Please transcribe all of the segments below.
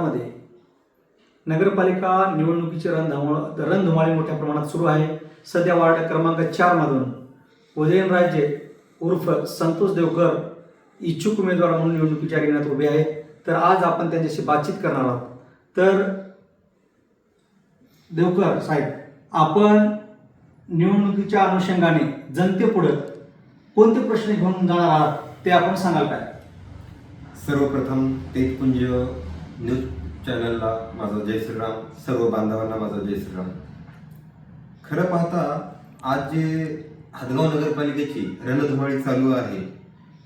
मध्ये नगरपालिका निवडणुकीची रणधुमाळ रणधुमाळी मोठ्या प्रमाणात सुरू आहे. सध्या वार्ड क्रमांक चार मधून उदयनराजे उर्फ संतोष देवकर इच्छुक उमेदवार म्हणून निवडणुकीच्या रिंगणात उभे आहेत. तर आज आपण त्यांच्याशी बातचीत करणार आहोत. तर देवकर साहेब आपण निवडणुकीच्या अनुषंगाने जनतेपुढं कोणते प्रश्न घेऊन जाणार आहात ते आपण सांगाल काय? सर्वप्रथम तेजपुंज न्यूज चॅनलला माझा जय श्रीराम सर्व बांधवांना माझा जय श्रीराम. खरं पाहता आज जे हदगाव नगरपालिकेची रणधुमाळी चालू आहे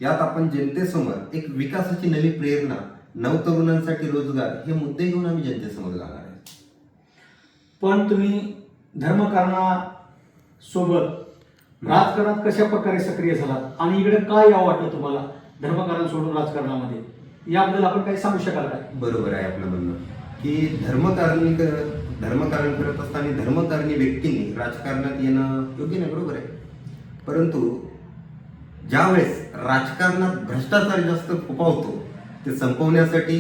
यात आपण जनतेसमोर एक विकासाची नवी प्रेरणा नवतरुणांसाठी रोजगार हे मुद्दे घेऊन आम्ही जनतेसमोर जाणार आहे. पण तुम्ही धर्मकारणा सोबत राजकारणात कशा प्रकारे सक्रिय झालात? आणि इकडे काय यावं वाटतं तुम्हाला धर्मकारण सोडून राजकारणामध्ये? याबद्दल आपण काही सांगू शकाल काय बरोबर आहे आपलं म्हणणं. की धर्मकारणी धर्मकारण करत असताना धर्मकारणी व्यक्तीने राजकारणात येणं योग्य नाही बरोबर आहे. परंतु ज्यावेळेस राजकारणात भ्रष्टाचार जास्त फोपावतो ते संपवण्यासाठी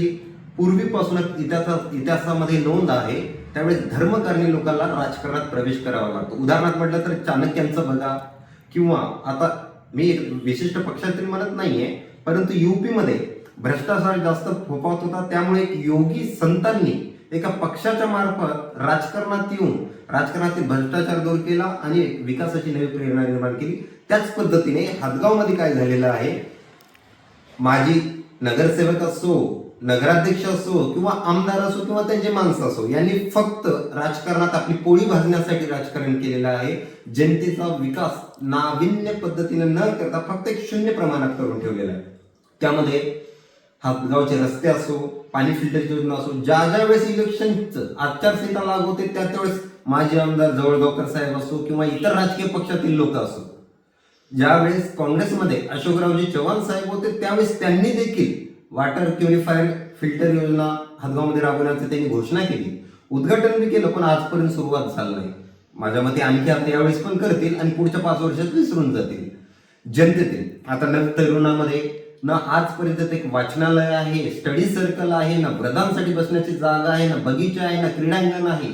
पूर्वीपासूनच इतिहासात इतिहासामध्ये नोंद आहे त्यावेळेस धर्मकारणी लोकांना राजकारणात प्रवेश करावा लागतो. उदाहरणार्थ म्हटलं तर चाणक्यांचं बघा किंवा आता मी एक विशिष्ट पक्षातील म्हणत नाहीये परंतु युपीमध्ये भ्रष्टाचार जास्त फोफावत होता त्यामुळे एक योगी संतांनी एका पक्षाच्या मार्फत राजकारणात येऊन राजकारणातील भ्रष्टाचार दूर केला आणि एक विकासाची नवी प्रेरणा निर्माण केली. त्याच पद्धतीने हदगावमध्ये काय झालेलं आहे? माजी नगरसेवक असो नगराध्यक्ष असो किंवा आमदार असो किंवा त्यांचे माणसं असो यांनी फक्त राजकारणात आपली पोळी भाजण्यासाठी राजकारण केलेलं आहे. जनतेचा विकास नाविन्य पद्धतीने न करता फक्त एक शून्य प्रमाणात करून ठेवलेला आहे. त्यामध्ये हातगावचे रस्ते असो पाणी फिल्टरची योजना असो ज्या ज्या वेळेस इलेक्शनचं आचारसंहिता लागू होते त्या त्यावेळेस माजी आमदार जवळगावकर साहेब असो किंवा इतर राजकीय पक्षातील लोक असो ज्यावेळेस काँग्रेसमध्ये अशोकरावजी चव्हाण साहेब होते त्यावेळेस त्यांनी देखील वॉटर प्युरिफायर फिल्टर योजना हदगावमध्ये राबवण्याची त्यांनी घोषणा केली. उद्घाटन बी केलं पण आजपर्यंत सुरुवात झाली नाही. माझ्या मते आणखी आता यावेळेस पण करतील आणि पुढच्या पाच वर्षात विसरून जातील. जनतेतील आता नव तरुणामध्ये ना आजपर्यंत एक वाचनालय आहे स्टडी सर्कल आहे ना वृद्धांसाठी बसण्याची जागा आहे ना बगीचा आहे ना क्रीडांगण आहे.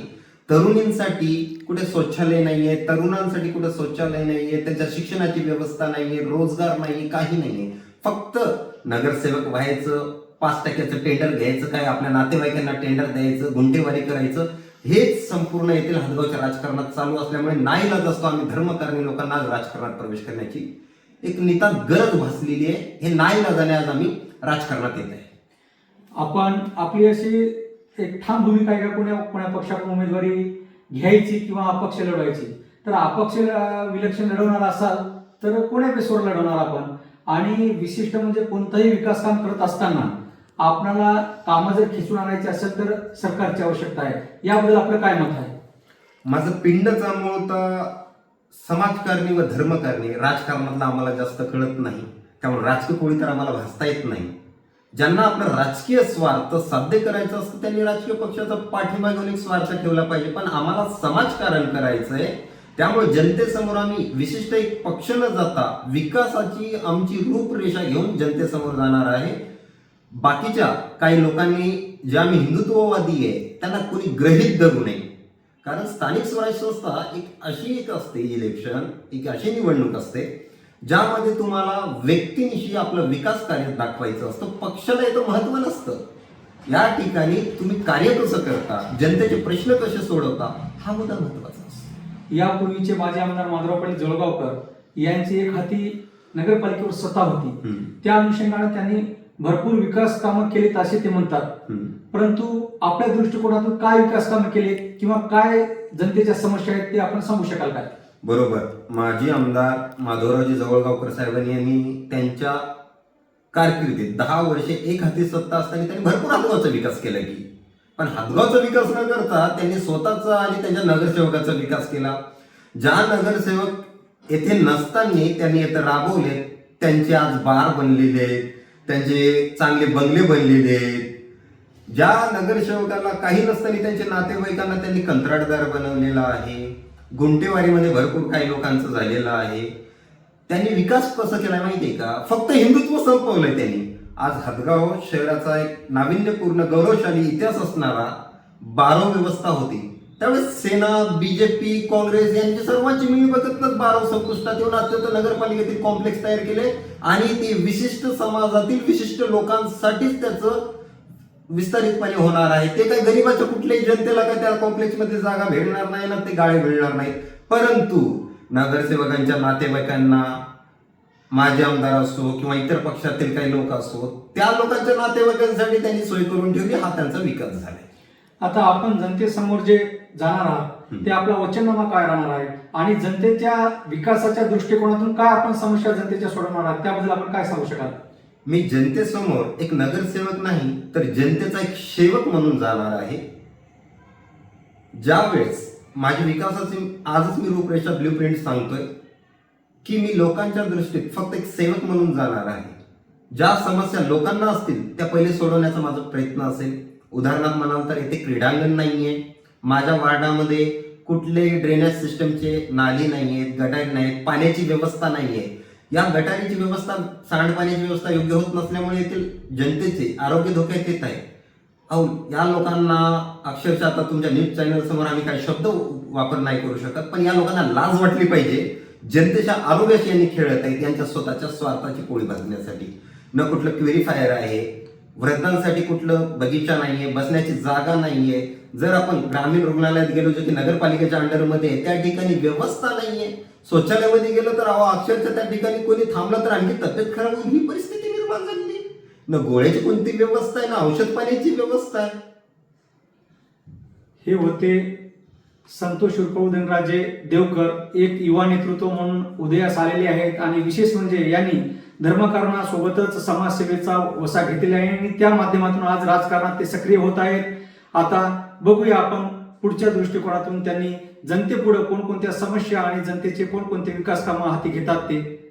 तरुणींसाठी कुठे शौचालय नाहीये तरुणांसाठी कुठे शौचालय नाहीये त्यांच्या शिक्षणाची व्यवस्था नाहीये रोजगार नाही काही नाहीये. फक्त नगरसेवक व्हायचं पाच टक्क्याचं टेंडर घ्यायचं काय आपल्या नातेवाईकांना टेंडर द्यायचं गुंठेवारी करायचं हेच संपूर्ण येथील हदगावच्या राजकारणात चालू असल्यामुळे नाईलाज असतो. आम्ही धर्मकारणी लोकांना राजकारणात प्रवेश करण्याची एक नितांत गरज भासलेली आहे. हे नाईलाजाने आज आम्ही राजकारणात येत आहे. आपण आपली अशी एक ठाम भूमिका आहे का कोण्या कोण्या पक्षाकडून उमेदवारी घ्यायची किंवा अपक्ष लढवायची? तर अपक्ष विलक्षण लढवणार असाल तर कोण्या बेसवर लढवणार आपण? आणि विशिष्ट म्हणजे कोणतंही विकास काम करत असताना आपणाला कामं जर खिचून आणायची असेल तर सरकारची आवश्यकता आहे. याबद्दल आपलं काय मत आहे? माझं पिंडचा मूळ तर समाजकारणी व धर्मकारणी राजकारणातलं आम्हाला जास्त कळत नाही. त्यामुळे राजकीय कोळी तर आम्हाला भासता येत नाही. ज्यांना आपलं राजकीय स्वार्थ साध्य करायचं असतं त्यांनी राजकीय पक्षाचा पाठिंबा घेऊन एक स्वार्थ ठेवला पाहिजे. पण आम्हाला समाजकारण करायचंय. त्यामुळे जनतेसमोर आम्ही विशिष्ट एक पक्ष न जाता विकासाची आमची रूपरेषा घेऊन जनतेसमोर जाणार आहे. बाकीच्या काही लोकांनी जे आम्ही हिंदुत्ववादी आहे त्यांना कोणी ग्रहित धरू नये. कारण स्थानिक स्वराज्य संस्था एक अशी एक असते इलेक्शन एक अशी निवडणूक असते ज्यामध्ये तुम्हाला व्यक्तीनिशी आपलं विकास कार्य दाखवायचं असतं पक्षाला येतं महत्त्व नसतं. या ठिकाणी तुम्ही कार्य कसं करता जनतेचे प्रश्न कसे सोडवता हा मुद्दा महत्त्वाचा असतो. यापूर्वीचे माजी आमदार माधवराव पाटील जळगावकर यांची एक हाती नगरपालिकेवर सत्ता होती. त्या अनुषंगाने त्यांनी भरपूर विकास कामं केलीत असे ते म्हणतात. परंतु आपल्या दृष्टिकोनातून काय विकास कामं केले किंवा काय जनतेच्या समस्या आहेत ते आपण सांगू शकाल काय बरोबर. माजी आमदार माधवरावजी जवळगावकर साहेबांनी यांनी त्यांच्या कारकिर्दीत दहा वर्षे एक हाती सत्ता असताना त्यांनी भरपूर हातगावचा विकास केला की. पण हातगावचा विकास न करता त्यांनी स्वतःचा आणि त्यांच्या नगरसेवकाचा विकास केला. ज्या नगरसेवक येथे नसताना त्यांनी येथे राबवले त्यांचे आज बार बनलेले आहेत. त्यांचे चांगले बंगले बनलेले आहेत. ज्या नगरसेवकाला काही नसताना त्यांच्या नातेवाईकांना त्यांनी कंत्राटदार बनवलेला आहे. गुंटेवारीमध्ये भरपूर काही लोकांचं झालेलं आहे. त्यांनी विकास कसा माहिती माहितीये का? फक्त हिंदुत्व संपवलंय त्यांनी. आज हदगाव शहराचा एक नाविन्यपूर्ण गौरवशाली इतिहास असणारा बारो व्यवस्था होती. त्यावेळेस सेना बीजेपी काँग्रेस यांची सर्वांची मिळतच बघतच संपुष्टात येऊन अत्यंत नगरपालिकेतील कॉम्प्लेक्स तयार केले. आणि ते विशिष्ट समाजातील विशिष्ट लोकांसाठीच त्याचं विस्तारितपणे होणार आहे. ते काही गरीबाच्या कुठल्याही जनतेला काय त्या कॉम्प्लेक्समध्ये जागा भेटणार नाही ना ते गाळे मिळणार नाहीत. परंतु नगरसेवकांच्या नातेवाईकांना माजी आमदार असो किंवा इतर पक्षातील काही लोक असो त्या लोकांच्या नातेवाईकांसाठी त्यांनी सोय करून ठेवली. हा त्यांचा विकास झाला आता आपण जनतेसमोर जे जाणार आहात ते आपला वचननामा काय राहणार आहे? आणि जनतेच्या विकासाच्या दृष्टिकोनातून काय आपण समस्या जनतेच्या सोडवणार आहात? त्याबद्दल आपण काय सांगू शकाल? मी जनतेसमोर एक नगरसेवक नाही तर जनतेचा एक सेवक म्हणून जाणार आहे. ज्या वेळेस माझी विकासाची आजच मी रूपरेषा ब्ल्यू प्रिंट सांगतोय की मी लोकांच्या दृष्टीत फक्त एक सेवक म्हणून जाणार आहे. ज्या समस्या लोकांना असतील त्या पहिले सोडवण्याचा माझा प्रयत्न असेल. उदाहरणार्थ म्हणाल तर येथे क्रीडांगण नाहीये. माझ्या वार्डामध्ये कुठले ड्रेनेज सिस्टमचे नाली नाही आहेत गटार नाहीत पाण्याची व्यवस्था नाही आहे या गटारीची व्यवस्था सांडपाण्याची व्यवस्था योग्य होत नसल्यामुळे येथील जनतेचे आरोग्य धोक्यात येत आहे. अहो या लोकांना अक्षरशः आता तुमच्या न्यूज चॅनल समोर आम्ही काही शब्द वापर नाही करू शकत पण या लोकांना लाज वाटली पाहिजे. जनतेच्या आरोग्याशी यांनी खेळत आहेत यांच्या स्वतःच्या स्वार्थाची पोळी भाजण्यासाठी. न कुठलं क्युरिफायर आहे वृद्धांसाठी कुठलं बगीचा नाहीये बसण्याची जागा नाहीये. जर आपण ग्रामीण रुग्णालयात गेलो जे की नगरपालिकेच्या अंडरमध्ये त्या ठिकाणी व्यवस्था नाहीये. शौचालयामध्ये गेलो तर अहो अक्षरशः त्या ठिकाणी कोणी थांबलं तर आणखी तब्येत खराब होईल ही परिस्थिती निर्माण झाली ना गोळ्याची कोणती व्यवस्था आहे ना औषध पाण्याची व्यवस्था आहे. हे होते संतोष उर्फ उदयनराजे देवकर एक युवा नेतृत्व म्हणून उदयास आलेले आहेत. आणि विशेष म्हणजे यांनी धर्मकारणासोबतच समाजसेवेचा वसा घेतलेला आहे आणि त्या माध्यमातून आज राजकारणात ते सक्रिय होत आहेत. आता बघूया आपण पुढच्या दृष्टिकोनातून त्यांनी जनतेपुढे कोणकोणत्या समस्या आणि जनतेचे कोणकोणते विकास कामं हाती घेतात ते.